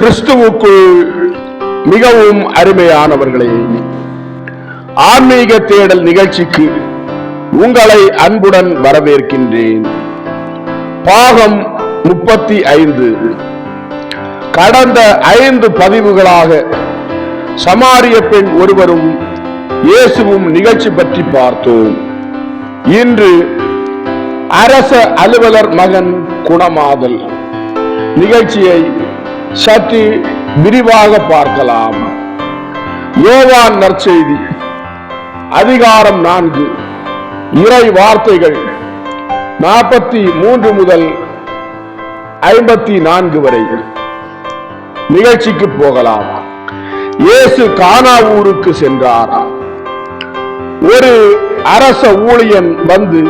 கிறிஸ்துவுக்குள் மிகவும் அருமையானவர்களே ஆன்மீக தேடல் நிகழ்ச்சிக்கு உங்களை அன்புடன் வரவேற்கின்றேன். பாகம் முப்பத்தி ஐந்து. கடந்த ஐந்து பதிவுகளாக சமாரிய பெண் ஒருவரும் இயேசுவும் நிகழ்ச்சி பற்றி பார்த்தோம். இன்று அரச அலுவலர் மகன் குணமாதல் நிகழ்ச்சியை சற்று விரிவாக பார்க்கலாம். யோவான் நற்செய்தி அதிகாரம் நான்கு இறை வார்த்தைகள் நாற்பத்தி மூன்று முதல் ஐம்பத்தி நான்கு வரை. நிகழ்ச்சிக்கு போகலாம். இயேசு கானா ஊருக்கு சென்றார்? ஒரு அரச ஊழியன் வந்து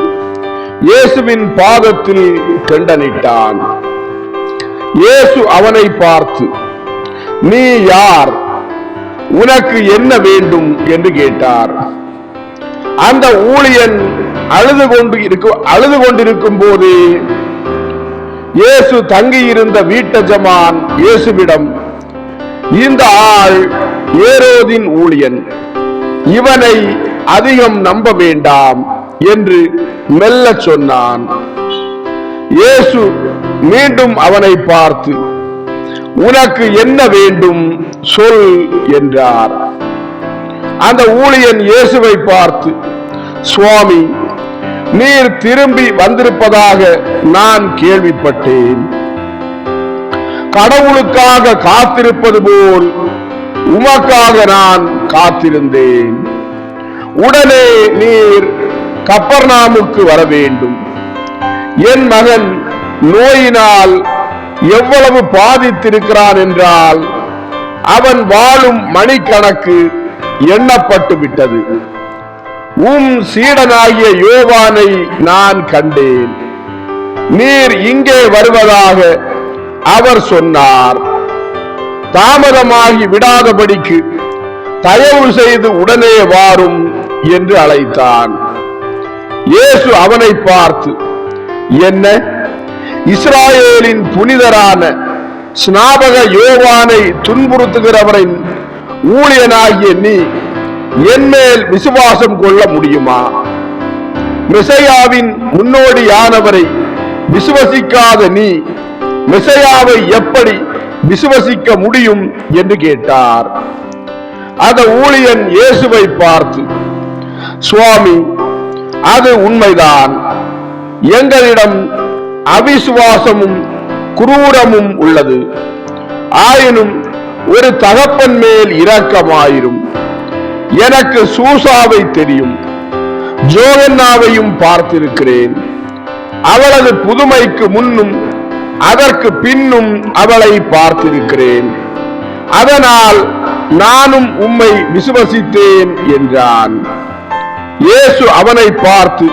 இயேசுவின் பாதத்தில் கண்டனிட்டான். இயேசு அவனை பார்த்து நீ யார்? உனக்கு என்ன வேண்டும்? என்று கேட்டார். அந்த ஊழியன் அழுது கொண்டு இருக்கும் அழுது கொண்டிருக்கும் போது இயேசு தங்கியிருந்த வீட்டஜமான் இயேசுவிடம் இந்த ஆள் ஏரோதின் ஊழியன். இவனை அதிகம் நம்ப வேண்டாம் என்று மெல்ல சொன்னான். இயேசு மீண்டும் அவனை பார்த்து உனக்கு என்ன வேண்டும்? சொல் என்றார். அந்த ஊழியன் இயேசுவை பார்த்து சுவாமி நீர் திரும்பி வந்திருப்பதாக நான் கேள்விப்பட்டேன். கடவுளுக்காக காத்திருப்பது போல் உமக்காக நான் காத்திருந்தேன். உடனே நீர் கப்பர்நாமுக்கு வர வேண்டும் என் மகன் நோயினால் எவ்வளவு பாதித்திருக்கிறான் என்றால் அவன் வாழும் மணிக்கணக்கு எண்ணப்பட்டு விட்டது. உம் சீடனாகிய யோவானை நான் கண்டேன். நீர் இங்கே வருவதாக அவர் சொன்னார். தாமதமாகி விடாதபடிக்கு தயவு செய்து உடனே வாரும் என்று அழைத்தான். இயேசு அவனை பார்த்து என்ன? இஸ்ராயேலின் புனிதரான ஸ்நாபக யோவானை துன்புறுத்துகிறவரின் ஊழியனாகிய நீ என்மேல் விசுவாசம் கொள்ள முடியுமா? மெசையாவின் முன்னோடியானவரை விசுவசிக்காத நீ மெசையாவை எப்படி விசுவசிக்க முடியும் என்று கேட்டார். அந்த ஊழியன் இயேசுவை பார்த்து சுவாமி அது உண்மைதான். எங்களிடம் அவிசுவாசமும் குரூரமும் உள்ளது. ஆயினும் ஒரு தகப்பன் மேல் இரக்கமாயிரும். எனக்கு சூசாவை தெரியும். ஜோகன்னாவையும் பார்த்திருக்கிறேன். அவளது புதுமைக்கு முன்னும் அதற்கு பின்னும் அவளை பார்த்திருக்கிறேன். அதனால் நானும் உம்மை விசுவசித்தேன் என்றான். இயேசு அவனை பார்த்து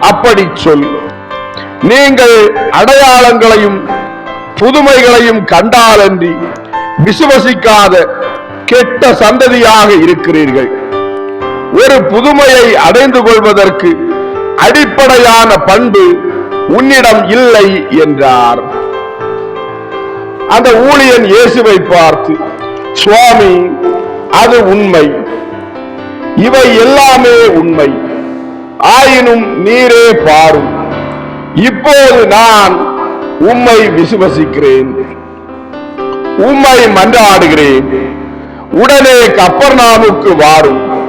அப்படி சொல் நீங்கள் அடையாளங்களையும் புதுமைகளையும் கண்டாலன்றி விசுவசிக்காத கெட்ட சந்ததியாக இருக்கிறீர்கள். ஒரு புதுமையை அடைந்து கொள்வதற்கு அடிப்படையான பண்பு உன்னிடம் இல்லை என்றார். அந்த ஊழியன் இயேசுவை பார்த்து சுவாமி அது உண்மை. இவை எல்லாமே உண்மை. ஆயினும் நீரே பாரும். இப்போது நான் உம்மை விசுவசிக்கிறேன். உம்மை மன்றாடுகிறேன். உடனே கப்பர்நாமுக்கு வாரும்.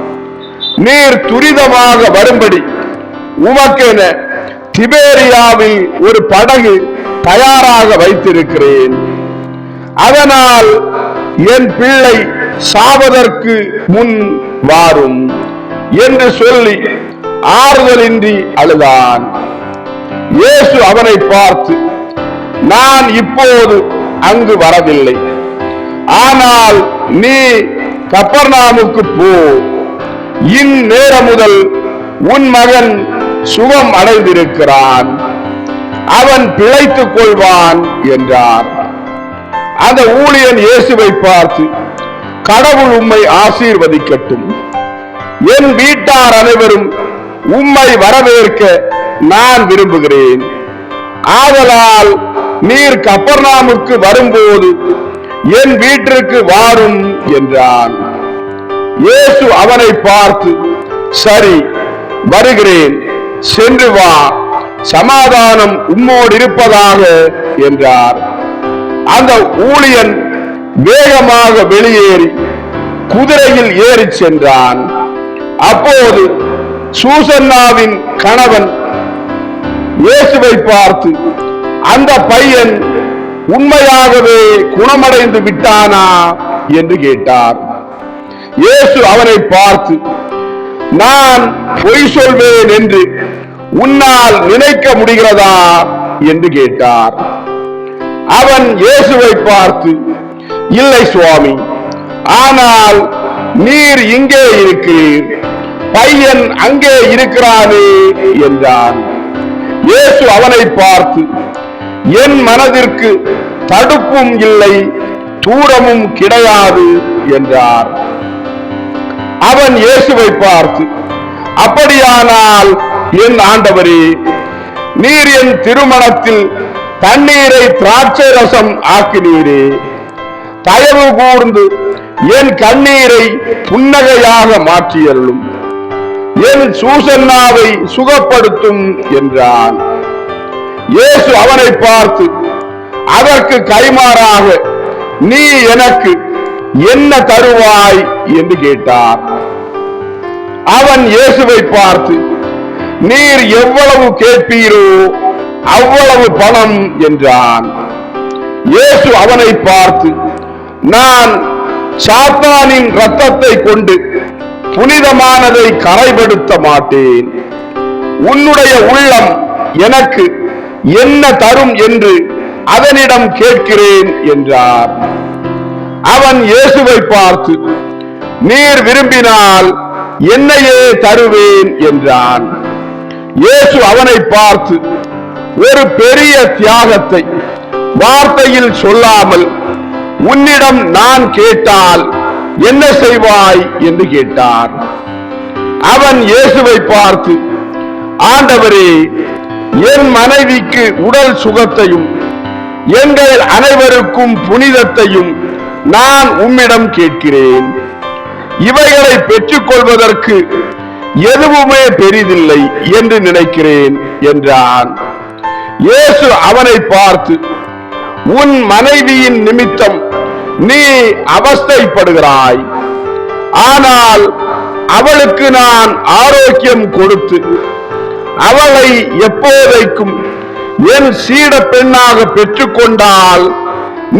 நீர் துரிதமாக வரும்படி உமக்கென திபேரியாவில் ஒரு படகு தயாராக வைத்திருக்கிறேன். அதனால் என் பிள்ளை சாவதற்கு முன் வாரும் என்று சொல்லி ஆறுதலின்றி அழுதான். இயேசு அவனை பார்த்து நான் இப்போது அங்கு வரவில்லை. ஆனால் நீ கப்பர்நாமுக்கு போ. இந்நேரம் முதல் உன் மகன் சுகம் அடைந்திருக்கிறான். அவன் பிழைத்துக் கொள்வான் என்றார். அந்த ஊழியன் இயேசுவை பார்த்து கடவுள் உம்மை ஆசீர்வதிக்கட்டும். என் வீட்டார் அனைவரும் உம்மை வரவேற்க நான் விரும்புகிறேன். ஆதலால் நீர் கப்பர்நாமுக்கு வரும்போது என் வீட்டிற்கு வாரும் என்றான். இயேசு அவனை பார்த்து சரி வருகிறேன். சென்று வா. சமாதானம் உம்மோடு இருப்பதாக என்றார். அந்த ஊழியன் வேகமாக வெளியேறி குதிரையில் ஏறிச் சென்றான். அப்போது சூசன்னாவின் கணவன் இயேசுவை பார்த்து அந்த பையன் உண்மையாகவே குணமடைந்து விட்டானா? என்று கேட்டார். இயேசு அவனை பார்த்து நான் பொய் சொல்வேன் என்று உன்னால் நினைக்க முடிகிறதா? என்று கேட்டார். அவன் இயேசுவை பார்த்து இல்லை சுவாமி ஆனால் நீர் இங்கே இருக்கிறீர் பையன் அங்கே இருக்கிறானே என்றான். இயேசு அவனை பார்த்து என் மனதிற்கு தடுப்பும் இல்லை தூரமும் கிடையாது என்றார். அவன் இயேசுவை பார்த்து அப்படியானால் என் ஆண்டவரே நீர் என் திருமணத்தில் தண்ணீரை திராட்சை ரசம் ஆக்கினீரே. தயவு கூர்ந்து என் கண்ணீரை புன்னகையாக மாற்றியள்ளும் என் சூசன்னாவை சுகப்படுத்தும் என்றான். இயேசு அவனை பார்த்து அதற்கு கைமாறாக நீ எனக்கு என்ன தருவாய்? என்று கேட்டார். அவன் இயேசுவை பார்த்து நீர் எவ்வளவு கேட்பீரோ அவ்வளவு பணம் என்றான். இயேசு அவனை பார்த்து நான் சாத்தானின் ரத்தத்தை கொண்டு புனிதமானதை கரைபடுத்த மாட்டேன். உன்னுடைய உள்ளம் எனக்கு என்ன தரும் என்று அதனிடம் கேட்கிறேன் என்றார். அவன் இயேசுவை பார்த்து நீர் விரும்பினால் என்னையே தருவேன் என்றான். இயேசு அவனை பார்த்து ஒரு பெரிய தியாகத்தை வார்த்தையில் சொல்லாமல் உன்னிடம் நான் கேட்டால் என்ன செய்வாய் என்று கேட்டார். அவன் இயேசுவை பார்த்து ஆண்டவரே என் மனைவிக்கு உடல் சுகத்தையும் எங்கள் அனைவருக்கும் புனிதத்தையும் நான் உம்மிடம் கேட்கிறேன். இவைகளை பெற்றுக்கொள்வதற்கு எதுவுமே பெரிதில்லை என்று நினைக்கிறேன் என்றான். இயேசு அவனை பார்த்து உன் மனைவியின் நிமித்தம் நீ அவஸ்தைப்படுகிறாய். ஆனால் அவளுக்கு நான் ஆரோக்கியம் கொடுத்து அவளை எப்போதைக்கும் என் சீட பெண்ணாக பெற்றுக்கொண்டால்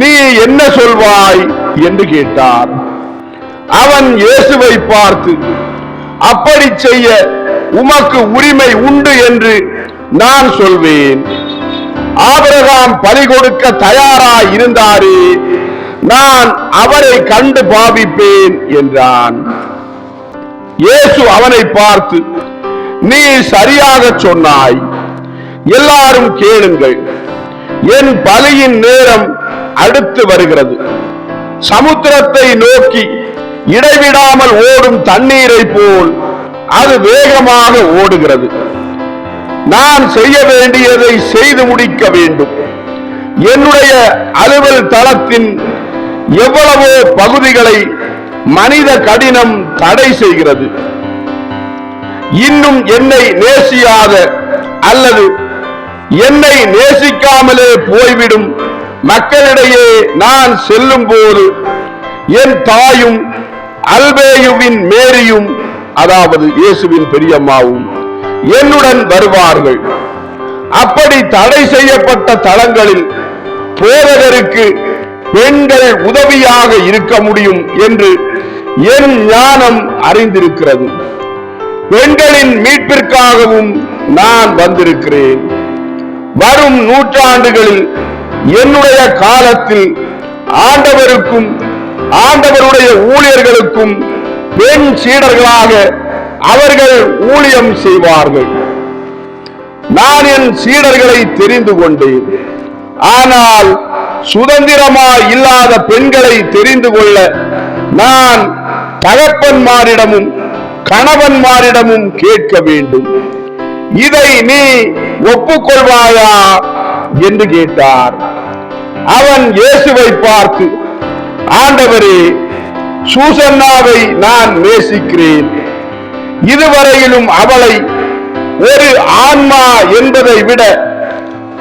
நீ என்ன சொல்வாய் என்று கேட்டார். அவன் இயேசுவை பார்த்து அப்படி செய்ய உமக்கு உரிமை உண்டு என்று நான் சொல்வேன். ஆபிரகாம் பலி கொடுக்க தயாராய் இருந்தாரே நான் அவரை கண்டு பாவிப்பேன் என்றான். இயேசு அவனை பார்த்து நீ சரியாக சொன்னாய். எல்லாரும் கேளுங்கள். என் பலியின் நேரம் அடுத்து வருகிறது. சமுத்திரத்தை நோக்கி இடைவிடாமல் ஓடும் தண்ணீரை போல் அது வேகமாக ஓடுகிறது. நான் செய்ய வேண்டியதை செய்து முடிக்க வேண்டும். என்னுடைய அலுவல் தளத்தின் எவ்வளவோ பகுதிகளை மனித கடினம் தடை செய்கிறது. இன்னும் என்னை நேசியாத அல்லது என்னை நேசிக்காமலே போய்விடும் மக்களிடையே நான் செல்லும் போது என் தாயும் அல்பேயுவின் மேரியும் அதாவது இயேசுவின் பெரியம்மாவும் என்னுடன் வருவார்கள். அப்படி தடை செய்யப்பட்ட தளங்களில் போதகருக்கு பெண்கள் உதவியாக இருக்க முடியும் என்று என் ஞானம் அறிந்திருக்கிறது. பெண்களின் மீட்பிற்காகவும் நான் வந்திருக்கிறேன். வரும் நூற்றாண்டுகளில் என்னுடைய காலத்தில் ஆண்டவருக்கும் ஆண்டவருடைய ஊழியர்களுக்கும் பெண் சீடர்களாக அவர்கள் ஊழியம் செய்வார்கள். நான் என் சீடர்களை தெரிந்து கொண்டேன். ஆனால் சுதந்திரமா இல்லாத பெண்களை தெரிந்து கொள்ள நான் தகப்பன்மாரிடமும் கணவன்மாரிடமும் கேட்க வேண்டும். இதை நீ ஒப்புக்கொள்வாயா? என்று கேட்டார். அவன் இயேசுவை பார்த்து ஆண்டவரே சூசன்னாவை நான் நேசிக்கிறேன். இதுவரையிலும் அவளை ஒரு ஆன்மா என்பதை விட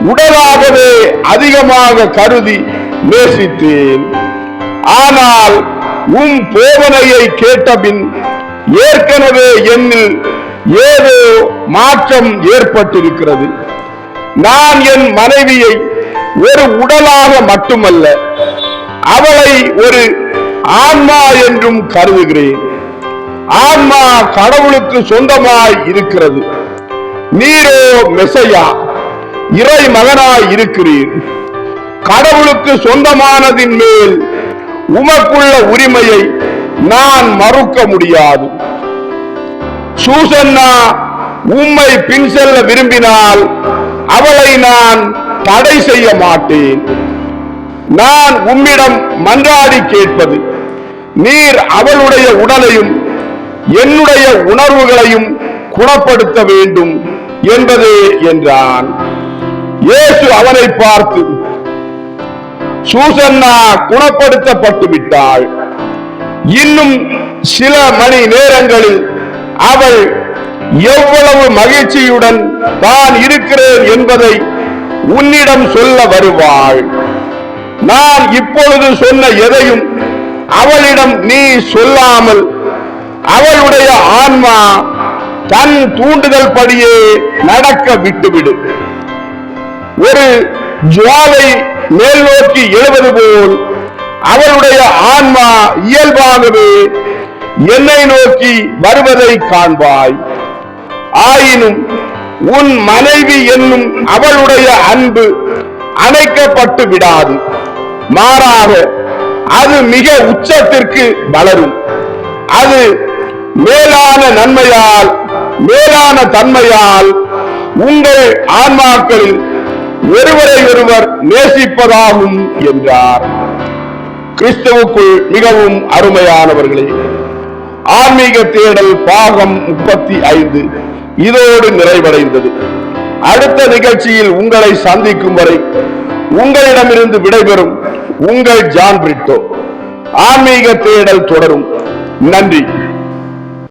உடலாகவே அதிகமாக கருதி நேசித்தேன். ஆனால் உன் போதனையை கேட்டபின் ஏற்கனவே என்னில் ஏதோ மாற்றம் ஏற்பட்டிருக்கிறது. நான் என் மனைவியை ஒரு உடலாக மட்டுமல்ல அவளை ஒரு ஆன்மா என்றும் கருதுகிறேன். ஆன்மா கடவுளுக்கு சொந்தமாய் இருக்கிறது. நீரோ மெசையா. இறை மகனாய் இருக்கிறீர். கடவுளுக்கு சொந்தமானதின் மேல் உமக்குள்ள உரிமையை நான் மறுக்க முடியாது. சூசன்னா உம்மை பின் செல்ல விரும்பினால் அவளை நான் தடை செய்ய மாட்டேன். நான் உம்மிடம் மன்றாடி கேட்பது நீர் அவளுடைய உடலையும் என்னுடைய உணர்வுகளையும் குணப்படுத்த வேண்டும் என்பதே என்றான். இயேசு அவனை பார்த்து சூசன்னா குணப்படுத்தப்பட்டு விட்டாள் இன்னும் சில மணி நேரங்களில் அவள் எவ்வளவு மகிழ்ச்சியுடன் தான் இருக்கிறேன் என்பதை உன்னிடம் சொல்ல வருவாள். நான் இப்பொழுது சொன்ன எதையும் அவளிடம் நீ சொல்லாமல் அவளுடைய ஆன்மா தன் தூண்டுதல் படியே நடக்க விட்டுவிடு. ஒரு ஜுவாலை மேல் நோக்கி எழுவது போல் அவளுடைய ஆன்மா இயல்பாகவே என்னை நோக்கி வருவதை காண்பாய். ஆயினும் உன் மனைவி என்னும் அவளுடைய அன்பு அணைக்கப்பட்டு விடாது. மாறாக அது மிக உச்சத்திற்கு வளரும். அது மேலான நன்மையால் மேலான தன்மையால் உங்கள் ஆன்மாக்களில் ஒருவரை ஒருவர் நேசிப்பதாகும் என்றார். கிறிஸ்துவுக்குள் மிகவும் அருமையானவர்களே ஆன்மீக தேடல் பாகம் முப்பத்தி ஐந்து இதோடு நிறைவடைந்தது. அடுத்த நிகழ்ச்சியில் உங்களை சந்திக்கும் வரை உங்களிடமிருந்து விடைபெறும் உங்கள் ஜான் பிரிட்டோ. ஆன்மீக தேடல் தொடரும். நன்றி.